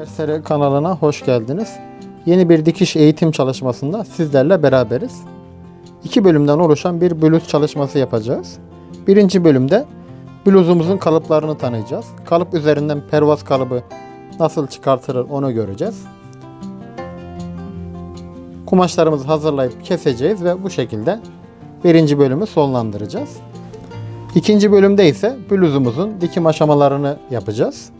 Derslere kanalına hoş geldiniz. Yeni bir dikiş eğitim çalışmasında sizlerle beraberiz. İki bölümden oluşan bir bluz çalışması yapacağız. Birinci bölümde bluzumuzun kalıplarını tanıyacağız. Kalıp üzerinden pervaz kalıbı nasıl çıkartılır onu göreceğiz. Kumaşlarımızı hazırlayıp keseceğiz ve bu şekilde birinci bölümü sonlandıracağız. İkinci bölümde ise bluzumuzun dikim aşamalarını yapacağız.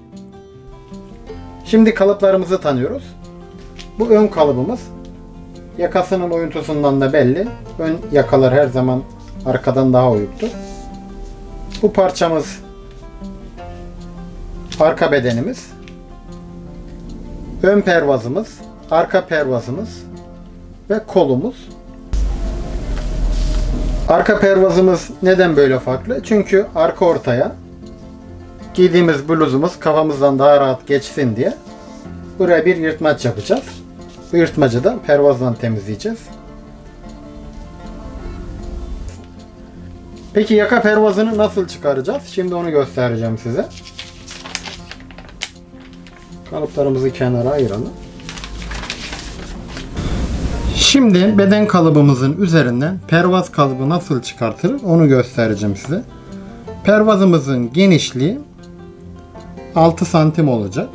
Şimdi kalıplarımızı tanıyoruz. Bu ön kalıbımız. Yakasının oyuntusundan da belli. Ön yakalar her zaman arkadan daha oyuktur. Bu parçamız arka bedenimiz. Ön pervazımız, arka pervazımız ve kolumuz. Arka pervazımız neden böyle farklı? Çünkü arka ortaya giydiğimiz bluzumuz kafamızdan daha rahat geçsin diye buraya bir yırtmaç yapacağız. Bu yırtmacı da pervazdan temizleyeceğiz. Peki yaka pervazını nasıl çıkaracağız? Şimdi onu göstereceğim size. Kalıplarımızı kenara ayıralım. Şimdi beden kalıbımızın üzerinden pervaz kalıbı nasıl çıkartılır onu göstereceğim size. Pervazımızın genişliği 6 santim olacak.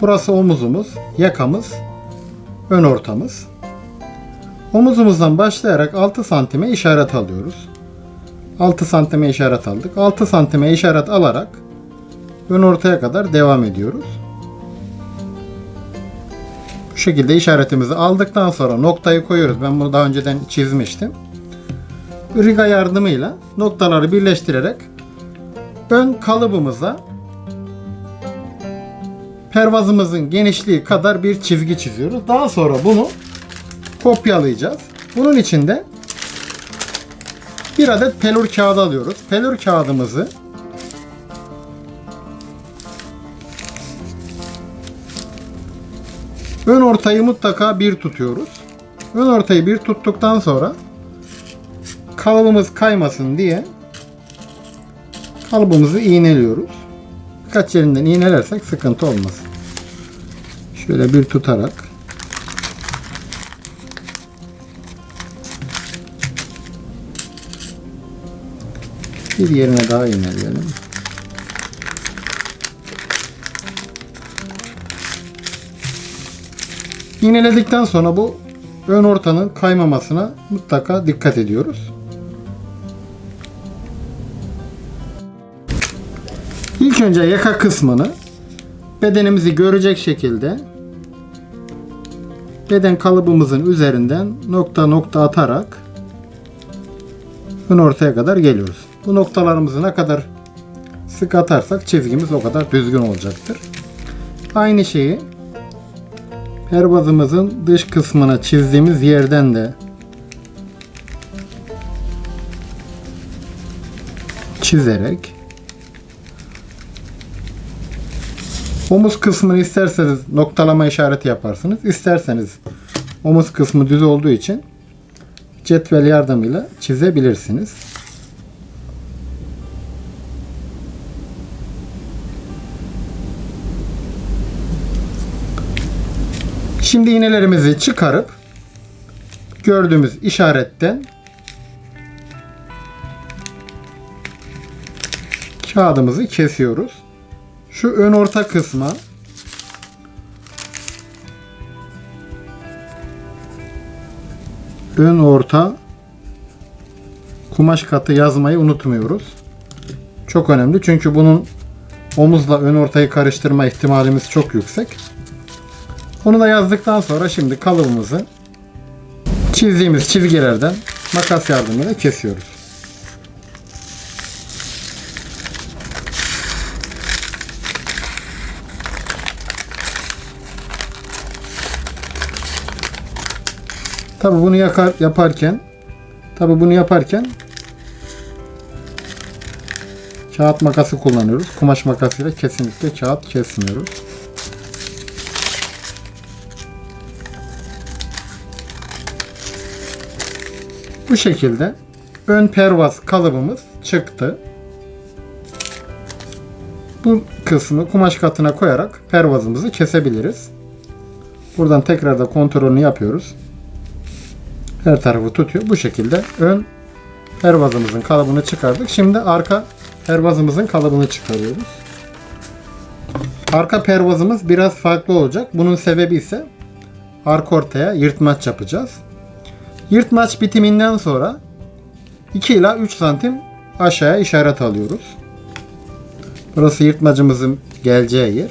Burası omuzumuz, yakamız, ön ortamız. Omuzumuzdan başlayarak 6 santime işaret alıyoruz. 6 santime işaret aldık. 6 santime işaret alarak ön ortaya kadar devam ediyoruz. Bu şekilde işaretimizi aldıktan sonra noktayı koyuyoruz. Ben bunu daha önceden çizmiştim. Riga yardımıyla noktaları birleştirerek ön kalıbımıza pervazımızın genişliği kadar bir çizgi çiziyoruz. Daha sonra bunu kopyalayacağız. Bunun için de bir adet pelur kağıdı alıyoruz. Pelur kağıdımızı ön ortayı mutlaka bir tutuyoruz. Ön ortayı bir tuttuktan sonra kalıbımız kaymasın diye kalıbımızı iğneliyoruz. Birkaç yerinden iğnelersek sıkıntı olmaz. Şöyle bir tutarak bir yerine daha iğneleyelim. İğneledikten sonra bu ön ortanın kaymamasına mutlaka dikkat ediyoruz. İlk önce yaka kısmını bedenimizi görecek şekilde beden kalıbımızın üzerinden nokta nokta atarak ön ortaya kadar geliyoruz. Bu noktalarımızı ne kadar sık atarsak çizgimiz o kadar düzgün olacaktır. Aynı şeyi pervazımızın dış kısmına çizdiğimiz yerden de çizerek Omuz kısmını isterseniz noktalama işareti yaparsınız. İsterseniz omuz kısmı düz olduğu için cetvel yardımıyla çizebilirsiniz. Şimdi iğnelerimizi çıkarıp gördüğümüz işaretten kağıdımızı kesiyoruz. Şu ön orta kısma ön orta kumaş katı yazmayı unutmuyoruz. Çok önemli çünkü bunun omuzla ön ortayı karıştırma ihtimalimiz çok yüksek. Onu da yazdıktan sonra şimdi kalıbımızı çizdiğimiz çizgilerden makas yardımıyla kesiyoruz. Tabi bunu yakar, yaparken tabi bunu yaparken kağıt makası kullanıyoruz. Kumaş makasıyla kesinlikle kağıt kesmiyoruz. Bu şekilde ön pervaz kalıbımız çıktı. Bu kısmı kumaş katına koyarak pervazımızı kesebiliriz. Buradan tekrar da kontrolünü yapıyoruz. Her tarafı tutuyor. Bu şekilde ön pervazımızın kalıbını çıkardık. Şimdi arka pervazımızın kalıbını çıkarıyoruz. Arka pervazımız biraz farklı olacak. Bunun sebebi ise arka ortaya yırtmaç yapacağız. Yırtmaç bitiminden sonra 2 ila 3 santim aşağıya işaret alıyoruz. Burası yırtmacımızın geleceği yer.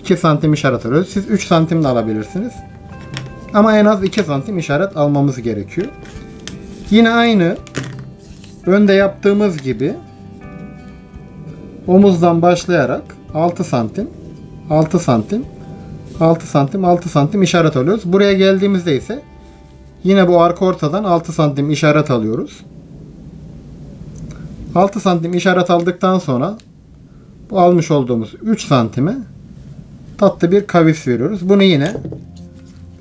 2 santim işaret alıyoruz. Siz 3 santim de alabilirsiniz. Ama en az 2 santim işaret almamız gerekiyor. Yine aynı önde yaptığımız gibi omuzdan başlayarak 6 santim 6 santim 6 santim 6 santim işaret alıyoruz. Buraya geldiğimizde ise yine bu arka ortadan 6 santim işaret alıyoruz. 6 santim işaret aldıktan sonra bu almış olduğumuz 3 santime tatlı bir kavis veriyoruz. Bunu yine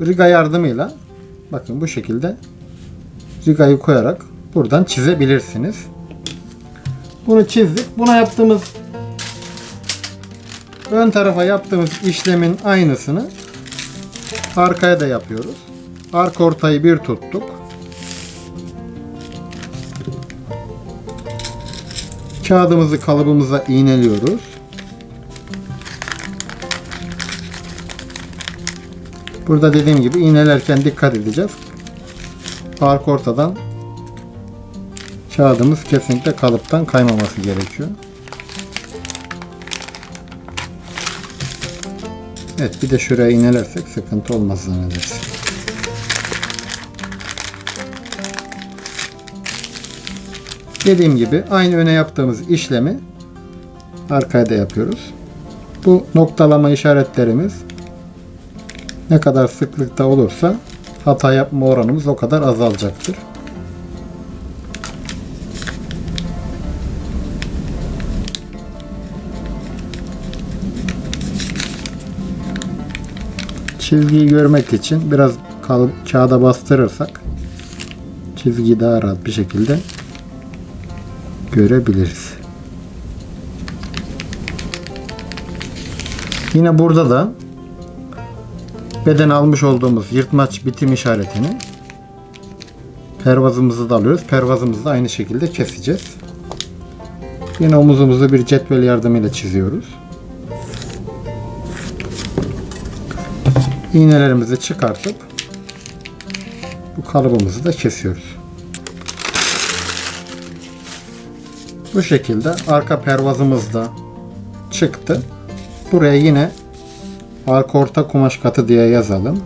riga yardımıyla bakın bu şekilde rigayı koyarak buradan çizebilirsiniz. Bunu çizdik. Buna yaptığımız ön tarafa yaptığımız işlemin aynısını arkaya da yapıyoruz. Arka ortayı bir tuttuk. Kağıdımızı kalıbımıza iğneliyoruz. Burada dediğim gibi iğnelerken dikkat edeceğiz. Arka ortadan kağıdımız kesinlikle kalıptan kaymaması gerekiyor. Evet bir de şuraya iğnelersek sıkıntı olmaz zannedersin. Dediğim gibi aynı öne yaptığımız işlemi arkaya da yapıyoruz. Bu noktalama işaretlerimiz ne kadar sıklıkta olursa hata yapma oranımız o kadar azalacaktır. Çizgiyi görmek için biraz kağıda bastırırsak çizgiyi daha rahat bir şekilde görebiliriz. Yine burada da beden almış olduğumuz yırtmaç bitim işaretini pervazımızı da alıyoruz. Pervazımızı da aynı şekilde keseceğiz. Yine omuzumuzu bir cetvel yardımıyla çiziyoruz. İğnelerimizi çıkartıp bu kalıbımızı da kesiyoruz. Bu şekilde arka pervazımız da çıktı. Buraya yine arka orta kumaş katı diye yazalım.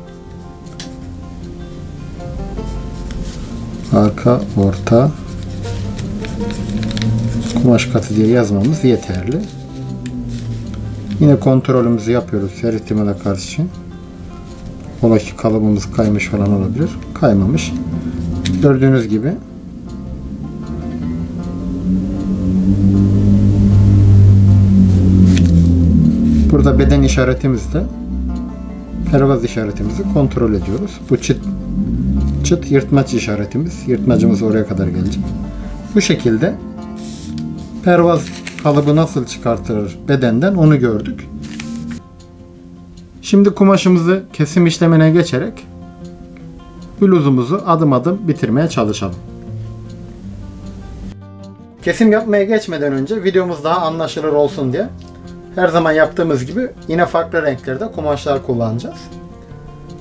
Arka orta kumaş katı diye yazmamız yeterli. Yine kontrolümüzü yapıyoruz her ihtimale karşı. Ola ki kalıbımız kaymış falan olabilir. Kaymamış. Gördüğünüz gibi beden işaretimizde pervaz işaretimizi kontrol ediyoruz. Bu çıt çıt yırtmaç işaretimiz. Yırtmacımız oraya kadar gelecek. Bu şekilde pervaz kalıbı nasıl çıkartılır bedenden onu gördük. Şimdi kumaşımızı kesim işlemine geçerek bluzumuzu adım adım bitirmeye çalışalım. Kesim yapmaya geçmeden önce videomuz daha anlaşılır olsun diye her zaman yaptığımız gibi yine farklı renklerde kumaşlar kullanacağız.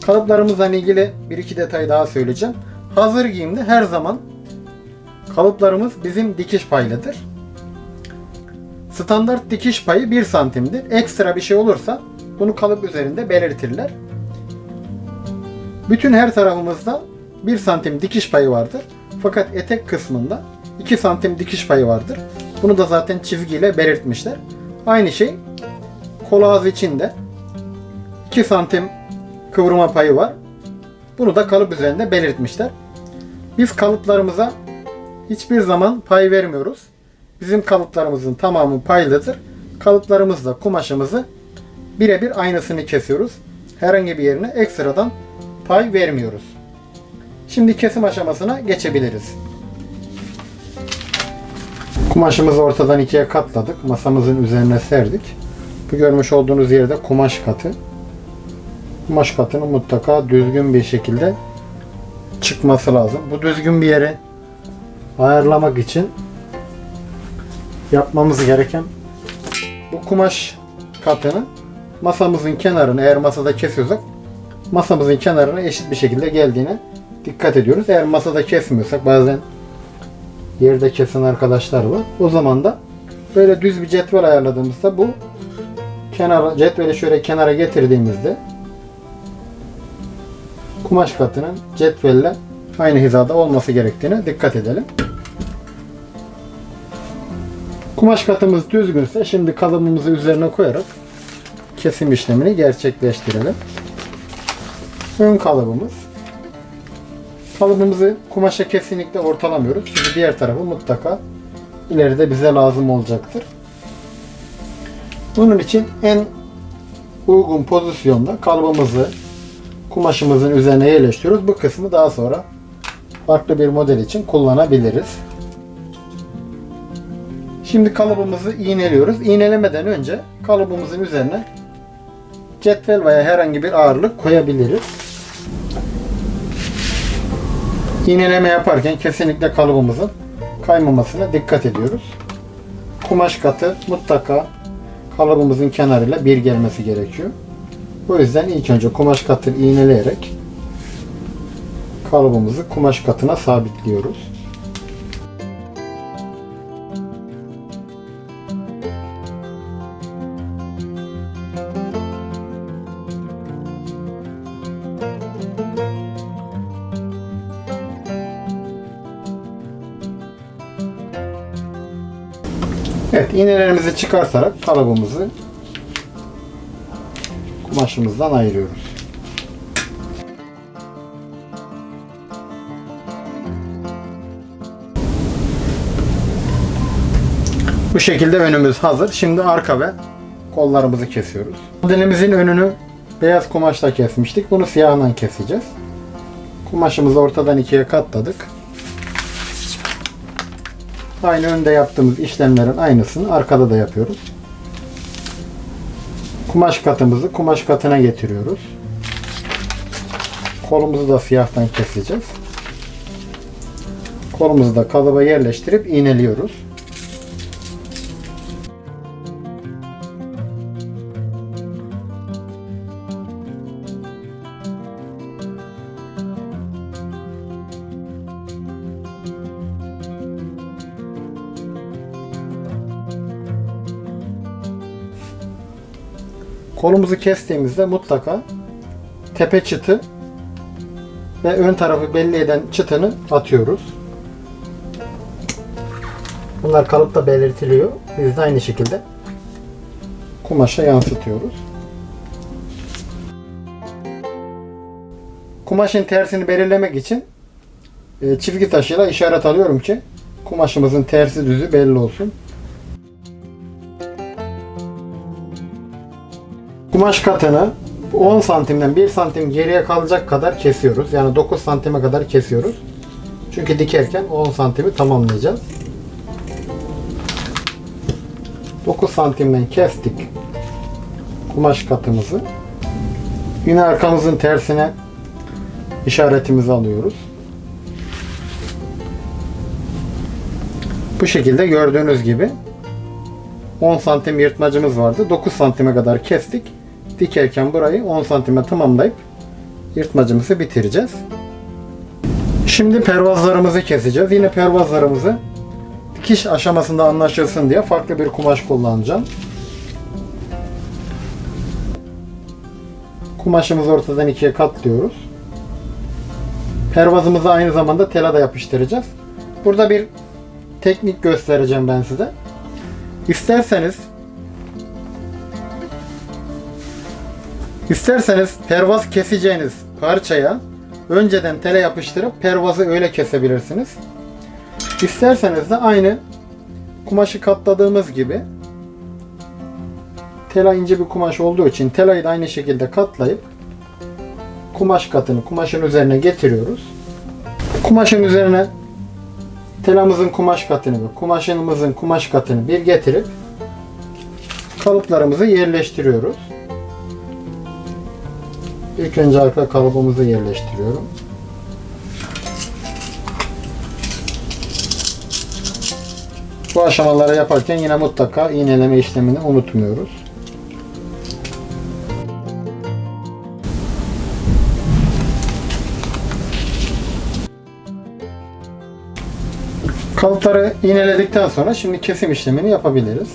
Kalıplarımızla ilgili bir iki detay daha söyleyeceğim. Hazır giyimde her zaman kalıplarımız bizim dikiş paylıdır. Standart dikiş payı 1 santimdir. Ekstra bir şey olursa bunu kalıp üzerinde belirtirler. Bütün her tarafımızda 1 santim dikiş payı vardır. Fakat etek kısmında 2 santim dikiş payı vardır. Bunu da zaten çizgiyle belirtmişler. Aynı şey kol ağzı için de 2 santim kıvrıma payı var. Bunu da kalıp üzerinde belirtmişler. Biz kalıplarımıza hiçbir zaman pay vermiyoruz. Bizim kalıplarımızın tamamı paylıdır. Kalıplarımızla kumaşımızı birebir aynısını kesiyoruz. Herhangi bir yerine ekstradan pay vermiyoruz. Şimdi kesim aşamasına geçebiliriz. Kumaşımızı ortadan ikiye katladık. Masamızın üzerine serdik. Bu görmüş olduğunuz yerde kumaş katı. Kumaş katının mutlaka düzgün bir şekilde çıkması lazım. Bu düzgün bir yere ayarlamak için yapmamız gereken bu kumaş katını masamızın kenarını eğer masada kesiyorsak masamızın kenarına eşit bir şekilde geldiğine dikkat ediyoruz. Eğer masada kesmiyorsak bazen yerde kesen arkadaşlar var. O zaman da böyle düz bir cetvel ayarladığımızda bu kenara cetveli şöyle kenara getirdiğimizde kumaş katının cetvelle aynı hizada olması gerektiğine dikkat edelim. Kumaş katımız düzgünse şimdi kalıbımızı üzerine koyarak kesim işlemini gerçekleştirelim. Ön kalıbımız. Kalıbımızı kumaşa kesinlikle ortalamıyoruz. Çünkü diğer tarafı mutlaka ileride bize lazım olacaktır. Bunun için en uygun pozisyonda kalıbımızı kumaşımızın üzerine yerleştiriyoruz. Bu kısmı daha sonra farklı bir model için kullanabiliriz. Şimdi kalıbımızı iğneliyoruz. İğnelemeden önce kalıbımızın üzerine cetvel veya herhangi bir ağırlık koyabiliriz. İğneleme yaparken kesinlikle kalıbımızın kaymamasına dikkat ediyoruz. Kumaş katı mutlaka kalıbımızın kenarıyla bir gelmesi gerekiyor. O yüzden ilk önce kumaş katını iğneleyerek kalıbımızı kumaş katına sabitliyoruz. Evet, iğnelerimizi çıkartarak kalıbımızı kumaşımızdan ayırıyoruz. Bu şekilde önümüz hazır. Şimdi arka ve kollarımızı kesiyoruz. Modelimizin önünü beyaz kumaşla kesmiştik. Bunu siyahla keseceğiz. Kumaşımızı ortadan ikiye katladık. Aynı önde yaptığımız işlemlerin aynısını arkada da yapıyoruz. Kumaş katımızı kumaş katına getiriyoruz. Kolumuzu da siyahtan keseceğiz. Kolumuzu da kalıba yerleştirip iğneliyoruz. Kolumuzu kestiğimizde mutlaka tepe çıtı ve ön tarafı belli eden çıtını atıyoruz. Bunlar kalıpta belirtiliyor. Biz de aynı şekilde kumaşa yansıtıyoruz. Kumaşın tersini belirlemek için e, çizgi taşıyla işaret alıyorum ki kumaşımızın tersi düzü belli olsun. Kumaş katını 10 santimden 1 santim geriye kalacak kadar kesiyoruz. Yani 9 santime kadar kesiyoruz. Çünkü dikerken 10 santimi tamamlayacağız. 9 santimden kestik kumaş katımızı. Yine arkamızın tersine işaretimizi alıyoruz. Bu şekilde gördüğünüz gibi 10 santim yırtmacımız vardı. 9 santime kadar kestik. Dikerken burayı 10 santime tamamlayıp yırtmacımızı bitireceğiz. Şimdi pervazlarımızı keseceğiz. Yine pervazlarımızı dikiş aşamasında anlaşılsın diye farklı bir kumaş kullanacağım. Kumaşımızı ortadan ikiye katlıyoruz. Pervazımızı aynı zamanda tela da yapıştıracağız. Burada bir teknik göstereceğim ben size. İsterseniz İsterseniz pervaz keseceğiniz parçaya önceden tele yapıştırıp pervazı öyle kesebilirsiniz. İsterseniz de aynı kumaşı katladığımız gibi tela ince bir kumaş olduğu için telayı da aynı şekilde katlayıp kumaş katını kumaşın üzerine getiriyoruz. Kumaşın üzerine telamızın kumaş katını ve kumaşımızın kumaş katını bir getirip kalıplarımızı yerleştiriyoruz. İlk önce arka kalıbımızı yerleştiriyorum. Bu aşamaları yaparken yine mutlaka iğneleme işlemini unutmuyoruz. Kalıpları iğneledikten sonra şimdi kesim işlemini yapabiliriz.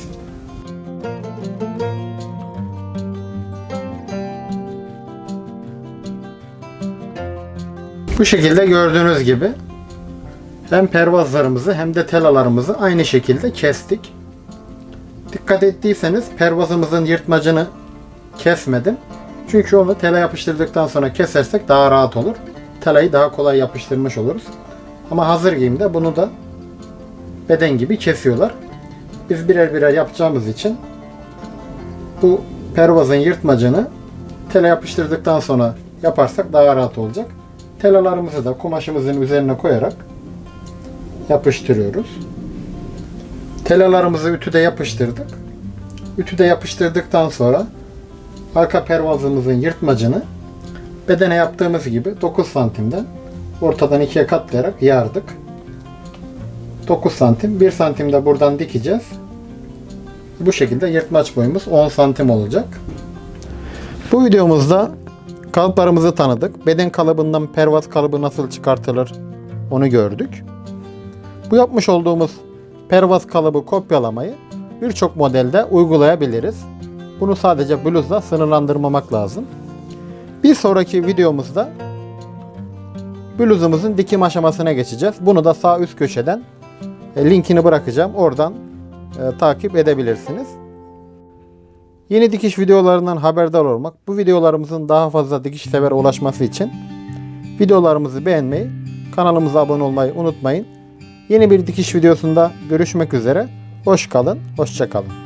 Bu şekilde gördüğünüz gibi hem pervazlarımızı hem de telalarımızı aynı şekilde kestik. Dikkat ettiyseniz pervazımızın yırtmacını kesmedim. Çünkü onu tela yapıştırdıktan sonra kesersek daha rahat olur. Telayı daha kolay yapıştırmış oluruz. Ama hazır giyimde bunu da beden gibi kesiyorlar. Biz birer birer yapacağımız için bu pervazın yırtmacını tela yapıştırdıktan sonra yaparsak daha rahat olacak. Telalarımızı da kumaşımızın üzerine koyarak yapıştırıyoruz. Telalarımızı ütüde yapıştırdık. Ütüde yapıştırdıktan sonra arka pervazımızın yırtmacını bedene yaptığımız gibi 9 santimden ortadan ikiye katlayarak yardık. 9 santim. 1 santim de buradan dikeceğiz. Bu şekilde yırtmaç boyumuz 10 santim olacak. Bu videomuzda kalıplarımızı tanıdık. Beden kalıbından pervaz kalıbı nasıl çıkartılır onu gördük. Bu yapmış olduğumuz pervaz kalıbı kopyalamayı birçok modelde uygulayabiliriz. Bunu sadece bluzla sınırlandırmamak lazım. Bir sonraki videomuzda bluzumuzun dikim aşamasına geçeceğiz. Bunu da sağ üst köşeden e, linkini bırakacağım. Oradan e, takip edebilirsiniz. Yeni dikiş videolarından haberdar olmak, bu videolarımızın daha fazla dikiş severe ulaşması için videolarımızı beğenmeyi, kanalımıza abone olmayı unutmayın. Yeni bir dikiş videosunda görüşmek üzere. Hoş kalın, hoşça kalın.